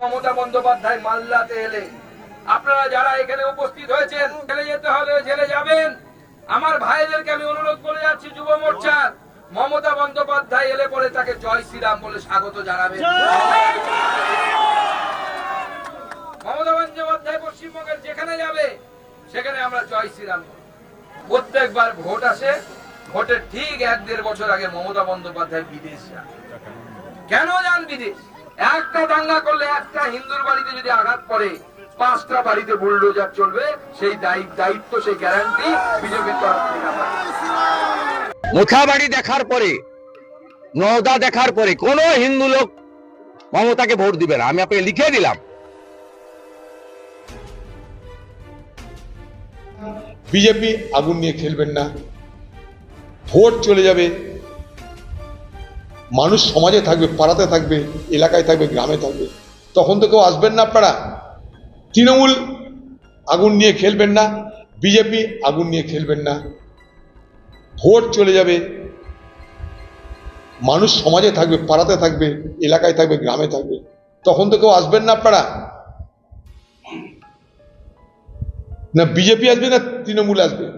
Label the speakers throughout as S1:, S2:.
S1: মমতা বন্দ্যোপাধ্যায় মাল্লাতে এলে। আপনারা যারা এখানে উপস্থিত হয়েছেন জেলে যেতে হলে জেলে যাবেন। আমার ভাইদেরকে আমি অনুরোধ করে যাচ্ছি যুব মোর্চার মমতা বন্দ্যোপাধ্যায় এলে পরে তাকে জয় শ্রীরাম বলে স্বাগত জানাবেন। মমতা বন্দ্যোপাধ্যায় পশ্চিমবঙ্গের যেখানে যাবে সেখানে আমরা জয় শ্রীরাম প্রত্যেকবার ভোট আসে ভোটের ঠিক এক দেড় বছর আগে মমতা বন্দ্যোপাধ্যায় বিদেশ যান। কেন যান বিদেশ? একটা দাঙ্গা করলে একটা হিন্দুর বাড়িতে যদি আঘাত পড়ে পাঁচটা বাড়িতে বুলডোজার চলবে সেই দায়িত্ব দায়িত্ব সেই গ্যারান্টি বিজেপির তরফ থেকে
S2: মুখাবাড়ি দেখার পরে নওদা দেখার পরে কোন হিন্দু লোক মমতাকে ভোট দিবে না। আমি আপনাকে লিখে দিলাম।
S3: বিজেপি আগুন নিয়ে খেলবেন না। ভোট চলে যাবে মানুষ সমাজে থাকবে, পাড়াতে থাকবে, এলাকায় থাকবে, গ্রামে থাকবে। তখন তো কেউ আসবেন না আপনারা। তৃণমূল আগুন নিয়ে খেলবেন না, বিজেপি আগুন নিয়ে খেলবেন না। ভোট চলে যাবে। মানুষ সমাজে থাকবে, পাড়াতে থাকবে, এলাকায় থাকবে, গ্রামে থাকবে। তখন তো কেউ আসবেন না আপনারা। না বিজেপি আসবে না তৃণমূল আসবে।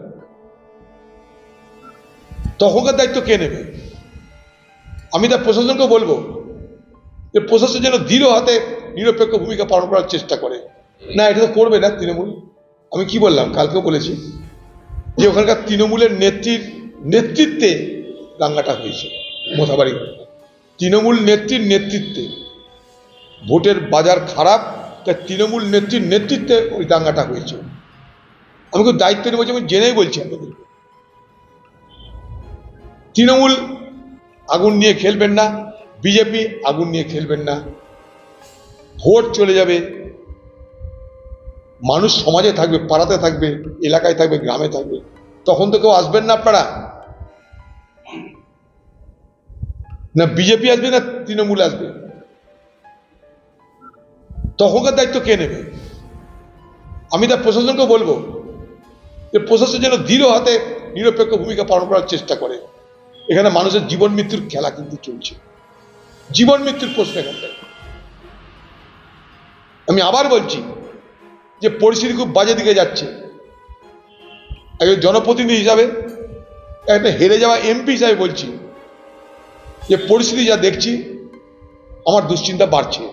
S3: তখনকার দায়িত্ব কে নেবে? আমি তার প্রশাসনকে বলব যে প্রশাসন যেন দৃঢ় হাতে নিরপেক্ষ ভূমিকা পালন করার চেষ্টা করে। না, এটা তো করবে না তৃণমূল। আমি কি বললাম? কালকেও বলেছি যে ওখানকার তৃণমূলের নেত্রীর নেতৃত্বে দাঙ্গাটা হয়েছে, মোথাবাড়ি তৃণমূল নেত্রীর নেতৃত্বে ভোটের বাজার খারাপ, তাই তৃণমূল নেত্রীর নেতৃত্বে ওই দাঙ্গাটা হয়েছে। আমি খুব দায়িত্ব বলছি আমি জেনেই বলছি আপনাদের তৃণমূল আগুন নিয়ে খেলবেন না, বিজেপি আগুন নিয়ে খেলবেন না। ভোট চলে যাবে। মানুষ সমাজে থাকবে, পাড়াতে থাকবে, এলাকায় থাকবে, গ্রামে থাকবে। তখন তো কেউ আসবেন না আপনারা। না বিজেপি আসবে না তৃণমূল আসবে। তখনকার দায়িত্ব কে নেবে? আমি তার প্রশাসনকে বলব যে প্রশাসন যেন দৃঢ় হাতে নিরপেক্ষ ভূমিকা পালন করার চেষ্টা করে। এখানে মানুষের জীবন মৃত্যুর খেলা কিন্তু চলছে। জীবন মৃত্যুর প্রশ্ন এখানটায় আমি আবার বলছি যে পরিস্থিতি খুব বাজে দিকে যাচ্ছে। একজন জনপ্রতিনিধি হিসাবে একটা হেরে যাওয়া এমপি হিসাবে বলছি যে পরিস্থিতি যা দেখছি, আমার দুশ্চিন্তা বাড়ছে।